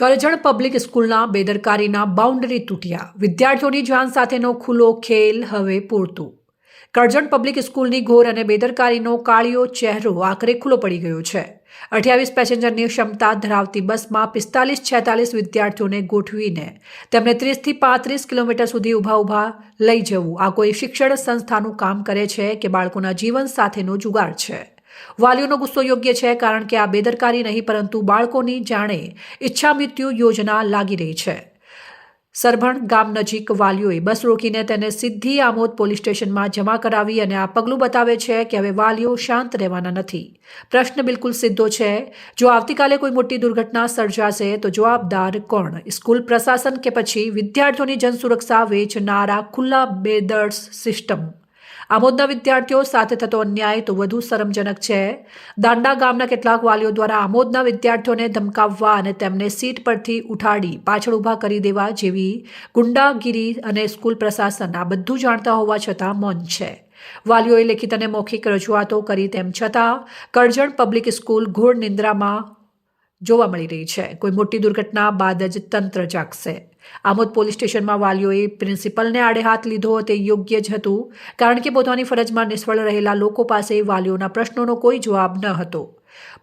Karjan public સ્કૂલના બેદરકારીના boundary તૂટ્યા. વિદ્યાર્થીઓની જાન સાથેનો ખુલ્લો ખેલ હવે પૂરતું. કરજણ પબ્લિક સ્કૂલની ઘોર અને બેદરકારીનો કાળિયો ચહેરો આખરે ખુલ્લો પડી ગયો છે. અઠ્યાવીસ પેસેન્જરની ક્ષમતા ધરાવતી બસમાં પિસ્તાલીસ છેતાલીસ વિદ્યાર્થીઓને ગોઠવીને તેમને ત્રીસથી પાંત્રીસ કિલોમીટર સુધી ઊભા ઊભા લઈ જવું આ કોઈ શિક્ષણ સંસ્થાનું કામ કરે છે કે બાળકોના જીવન સાથેનો જુગાર છે? વાલીઓનો ગુસ્સો યોગ્ય છે કારણ કે આ બેદરકારી નહીં, પરંતુ બાળકોની જાણે ઈચ્છા મૃત્યુ યોજના લાગી રહી છે. સરભણ ગામ નજીક વાલીઓએ બસ રોકીને તેને સીધી આમોદ પોલીસ સ્ટેશનમાં જમા કરાવી અને આ પગલું બતાવે છે કે હવે વાલીઓ શાંત રહેવાના નથી. પ્રશ્ન બિલકુલ સીધો છે, જો આવતીકાલે કોઈ મોટી દુર્ઘટના સર્જાશે તો જવાબદાર કોણ? સ્કૂલ પ્રશાસન કે પછી વિદ્યાર્થીઓની જનસુરક્ષા વેચનારા ખુલ્લા બેદર્સ સિસ્ટમ? આમોદના વિદ્યાર્થીઓ સાથે થતો અન્યાય તો વધુ શરમજનક છે. દાંડા ગામના કેટલાક વાલીઓ દ્વારા આમોદના વિદ્યાર્થીઓને ધમકાવવા અને તેમને સીટ પરથી ઉઠાડી પાછળ ઊભા કરી દેવા જેવી ગુંડાગીરી અને સ્કૂલ પ્રશાસન આ બધું જાણતા હોવા છતાં મૌન છે. વાલીઓએ લેખિત અને મૌખિક રજૂઆતો કરી તેમ છતાં કરજણ પબ્લિક સ્કૂલ ઘોર નિંદ્રામાં જોવા મળી રહી છે. કોઈ મોટી દુર્ઘટના બાદ જ તંત્ર જાગશે. આમોદ પોલીસ સ્ટેશનમાં વાલીઓએ પ્રિન્સિપલને આડે હાથ લીધો તે યોગ્ય જ હતું, કારણ કે પોતાની ફરજમાં નિષ્ફળ રહેલા લોકો પાસે વાલીઓના પ્રશ્નોનો કોઈ જવાબ ન હતો.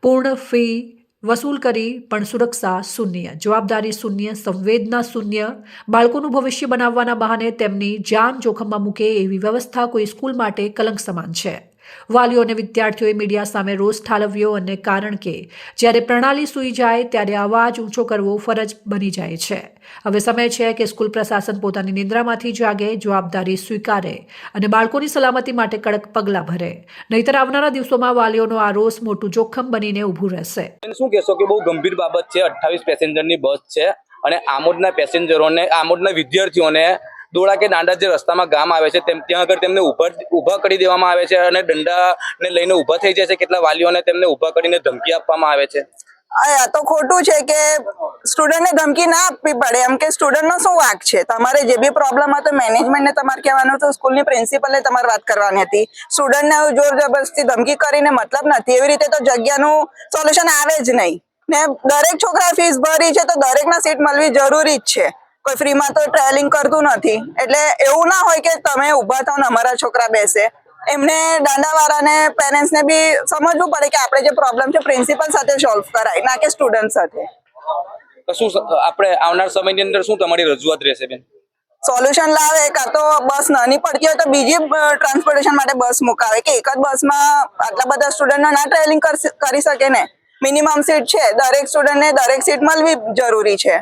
પૂર્ણ ફી વસૂલ કરી, પણ સુરક્ષા શૂન્ય, જવાબદારી શૂન્ય, સંવેદના શૂન્ય, બાળકોનું ભવિષ્ય બનાવવાના બહાને તેમની જાન જોખમમાં મૂકે એવી વ્યવસ્થા કોઈ સ્કૂલ માટે કલંક સમાન છે. વાલીઓ અને વિદ્યાર્થીઓએ મીડિયા સામે રોષ ઠાલવ્યો અને કારણ કે જ્યારે પ્રણાલી સૂઈ જાય ત્યારે અવાજ ઊંચો કરવો ફરજ બની જાય છે. હવે સમય છે કે સ્કૂલ પ્રશાસન પોતાની નિંદ્રામાંથી જાગે, જવાબદારી સ્વીકારે અને બાળકોની સલામતી માટે કડક પગલાં ભરે. નહીતર આવનારા દિવસોમાં વાલીઓનો આ રોષ મોટું જોખમ બનીને ઊભું રહેશે. શું કહેશો કે બહુ ગંભીર બાબત છે, અઠ્ઠાવીસ પેસેન્જરની બસ છે અને આમોદના પેસેન્જરોને, આમોદના વિદ્યાર્થીઓને દોડા કે દાંડા જે રસ્તામાં ગામ આવે છે, તેમ ત્યાં આગળ તેમને ઊભા ઊભા કરી દેવામાં આવે છે અને દંડાને લઈને ઊભા થઈ જાય છે. કેટલા વાલીઓને તેમને ઊભા કરીને ધમકી આપવામાં આવે છે. તો ખોટું છે કે સ્ટુડન્ટને ધમકી ના આપવી પડે. એમ કે સ્ટુડન્ટનો શું વાંક છે? તમારે જે બી પ્રોબ્લેમ હતો મેનેજમેન્ટને તમારે કહેવાનું હતું સ્કૂલની પ્રિન્સિપલને તમારે વાત કરવાની હતી. સ્ટુડન્ટને જોર જબરજસ્તી ધમકી કરીને મતલબ નથી. એવી રીતે તો જગ્યાનું સોલ્યુશન આવે જ નહીં. ને દરેક છોકરા ફીસ ભરી છે, તો દરેકના સીટ મળવી જરૂરી જ છે. કોઈ ફ્રીમાં તો ટ્રાવેલિંગ કરતું નથી. એટલે એવું ના હોય કે તમે ઊભા થાવ ને અમારા છોકરા બેસે. એમને દાંડાવાળાને પેરેન્ટ્સને બી સમજવું પડે કે આપણે જે પ્રોબ્લેમ છે પ્રિન્સિપલ સાથે સોલ્વ કરાય ના કે સ્ટુડન્ટ સાથે. શું આપણે આવનાર સમયની અંદર શું તમારી રજૂઆત રહેશે બેન? સોલ્યુશન લાવે કાં તો બસ નાની પડતી હોય તો બીજી ટ્રાન્સપોર્ટેશન માટે બસ મુકાવે. કે એક જ બસમાં આટલા બધા સ્ટુડન્ટનો ના ટ્રાવેલિંગ કરી શકે ને? મિનિમમ સીટ છે. દરેક સ્ટુડન્ટને દરેક સીટ મળવી જરૂરી છે.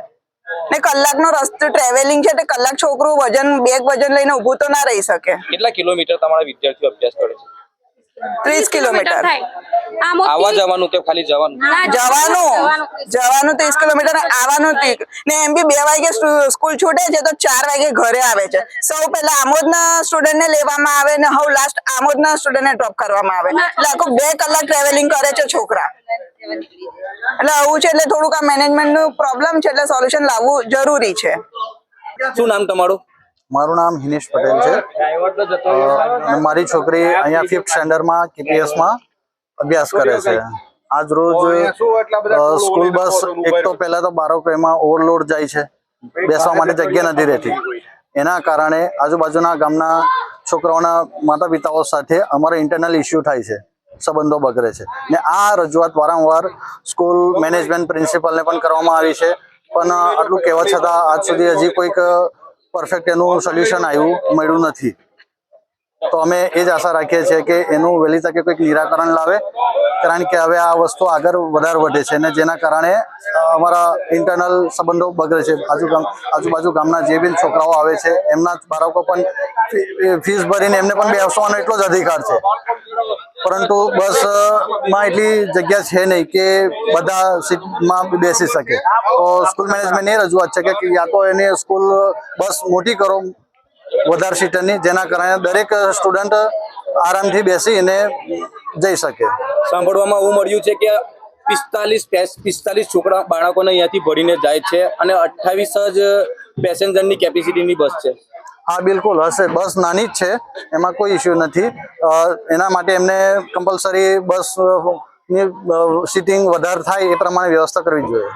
ને કલાકનો રસ્તો ટ્રાવેલિંગ છે તે કલાક છોકરું વજન બેગ વજન લઈને ઊભું તો ના રહી શકે. કેટલા કિલોમીટર તમારા વિદ્યાર્થીઓ અભ્યાસ કરે છે? ત્રીસ કિલોમીટર. થાય. આવવા જવાનું કે ખાલી જવાનું? જવાનું. જવાનું. ત્રીસ કિલોમીટર આવવાનું ને એમ બી બે વાગે સ્કૂલ છૂટે છે તો ચાર વાગે ઘરે આવે છે. સૌ પહેલા આમોદના સ્ટુડન્ટને લેવામાં આવે ને હવે લાસ્ટ આમોદના સ્ટુડન્ટને ડ્રોપ કરવામાં આવે. એટલે આખું બે કલાક ટ્રાવેલિંગ કરે છે છોકરા. એટલે આવું છે એટલે થોડુંક આ મેનેજમેન્ટનું પ્રોબ્લેમ છે એટલે સોલ્યુશન લાવવું જરૂરી છે. શું નામ તમારું? મારું નામ હિનેશ પટેલ છે. મારી છોકરી અહીંયા ફિફ્થ સ્ટેન્ડર્ડમાં કેપીએસમાં અભ્યાસ કરે છે. આજ રોજ સ્કૂલ બસ એક તો પહેલા તો બાળકો એમાં ઓવરલોડ જાય છે. બેસવા માટે જગ્યા નથી રહેતી. એના કારણે આજુબાજુના ગામના છોકરાઓના માતા પિતાઓ સાથે અમારો ઇન્ટરનલ ઇસ્યુ થાય છે. સંબંધો બગડે છે. ને આ રજૂઆત વારંવાર સ્કૂલ મેનેજમેન્ટ પ્રિન્સિપલને પણ કરવામાં આવી છે. પણ આટલું કહેવા છતાં આજ સુધી હજી કોઈક પરફેક્ટ એનું સોલ્યુશન આવ્યું મળ્યું નથી. તો અમે એ જ આશા રાખીએ છીએ કે એનું વહેલી તકે કોઈક નિરાકરણ લાવે. કારણ કે હવે આ વસ્તુ આગળ વધારે વધે છે અને જેના કારણે અમારા ઇન્ટરનલ સંબંધો બગડે છે. આજુ આજુબાજુ ગામના જે બી છોકરાઓ આવે છે, એમના બાળકો પણ ફીસ ભરીને એમને પણ બેસવાનો એટલો જ અધિકાર છે. પરંતુ બસમાં એટલી જગ્યા છે નહીં કે બધા સીટમાં બેસી શકે. તો સ્કૂલ મેનેજમેન્ટ એ રજૂઆત છે કે યા તો એની સ્કૂલ બસ મોટી કરો, વધારે સીટરની જેના કારણે દરેક સ્ટુડન્ટ આરામથી બેસીને જઈ શકે. સાંભળવામાં એવું મળ્યું છે કે પિસ્તાલીસ પિસ્તાલીસ છોકરા, બાળકોને અહીંયાથી ભરીને જાય છે અને અઠ્ઠાવીસ જ પેસેન્જરની કેપેસિટીની બસ છે. હા બિલકુલ હશે. બસ નાની જ છે. એમાં કોઈ ઇસ્યુ નથી. એના માટે એમને કમ્પલસરી બસની સીટિંગ વધારે થાય એ પ્રમાણે વ્યવસ્થા કરવી જોઈએ.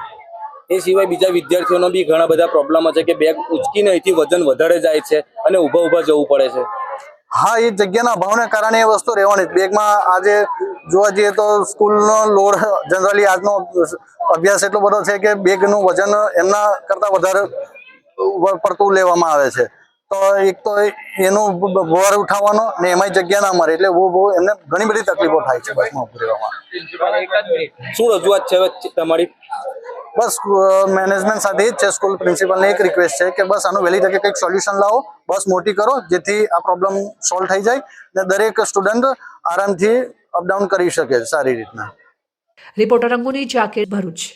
એ સિવાય બીજા વિદ્યાર્થીઓનો બી ઘણા બધા પ્રોબ્લેમ છે કે બેગ ઉચકીને અહીંથી વજન વધારે જાય છે અને ઊભા ઊભા જવું પડે છે. હા એ જગ્યાના અભાવને કારણે એ વસ્તુ રહેવાની બેગમાં આજે જોવા જઈએ તો સ્કૂલનો લોડ જનરલી આજનો અભ્યાસ એટલો બધો છે કે બેગનું વજન એમના કરતાં વધારે પડતું લેવામાં આવે છે. તો એક તો એનું ભાર ઉઠાવવાનો ને એમાંય જગ્યા ના મળે એટલે બહુ બહુ એમને ઘણી બધી તકલીફો થાય છે બસમાં ઉભું રહેવામાં. શું રજૂઆત છે તમારી? બસ મેનેજમેન્ટ સાથે જ છે સ્કૂલ પ્રિન્સિપલને એક રિક્વેસ્ટ છે કે બસ આનું વહેલી તકે કંઈક સોલ્યુશન લાવો બસ મોટી કરો જેથી આ પ્રોબ્લેમ સોલ્વ થઈ જાય ને દરેક સ્ટુડન્ટ આરામથી અપડાઉન કરી શકે સારી રીતના. રિપોર્ટર અંગુની જાકેટ ભરૂચ.